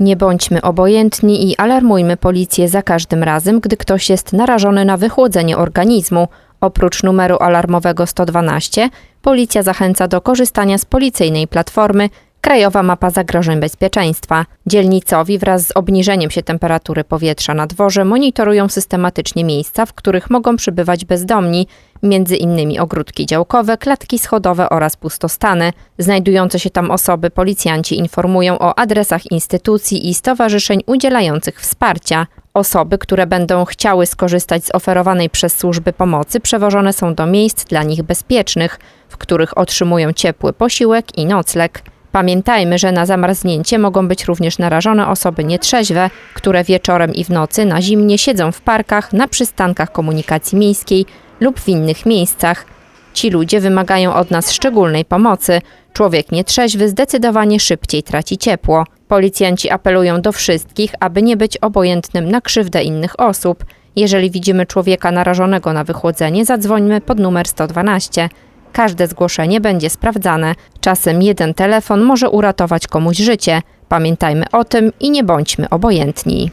Nie bądźmy obojętni i alarmujmy policję za każdym razem, gdy ktoś jest narażony na wychłodzenie organizmu. Oprócz numeru alarmowego 112, policja zachęca do korzystania z policyjnej platformy Krajowa Mapa Zagrożeń Bezpieczeństwa. Dzielnicowi wraz z obniżeniem się temperatury powietrza na dworze monitorują systematycznie miejsca, w których mogą przybywać bezdomni, między innymi ogródki działkowe, klatki schodowe oraz pustostany. Znajdujące się tam osoby policjanci informują o adresach instytucji i stowarzyszeń udzielających wsparcia. Osoby, które będą chciały skorzystać z oferowanej przez służby pomocy, przewożone są do miejsc dla nich bezpiecznych, w których otrzymują ciepły posiłek i nocleg. Pamiętajmy, że na zamarznięcie mogą być również narażone osoby nietrzeźwe, które wieczorem i w nocy na zimnie siedzą w parkach, na przystankach komunikacji miejskiej lub w innych miejscach. Ci ludzie wymagają od nas szczególnej pomocy. Człowiek nietrzeźwy zdecydowanie szybciej traci ciepło. Policjanci apelują do wszystkich, aby nie być obojętnym na krzywdę innych osób. Jeżeli widzimy człowieka narażonego na wychłodzenie, zadzwońmy pod numer 112. Każde zgłoszenie będzie sprawdzane. Czasem jeden telefon może uratować komuś życie. Pamiętajmy o tym i nie bądźmy obojętni.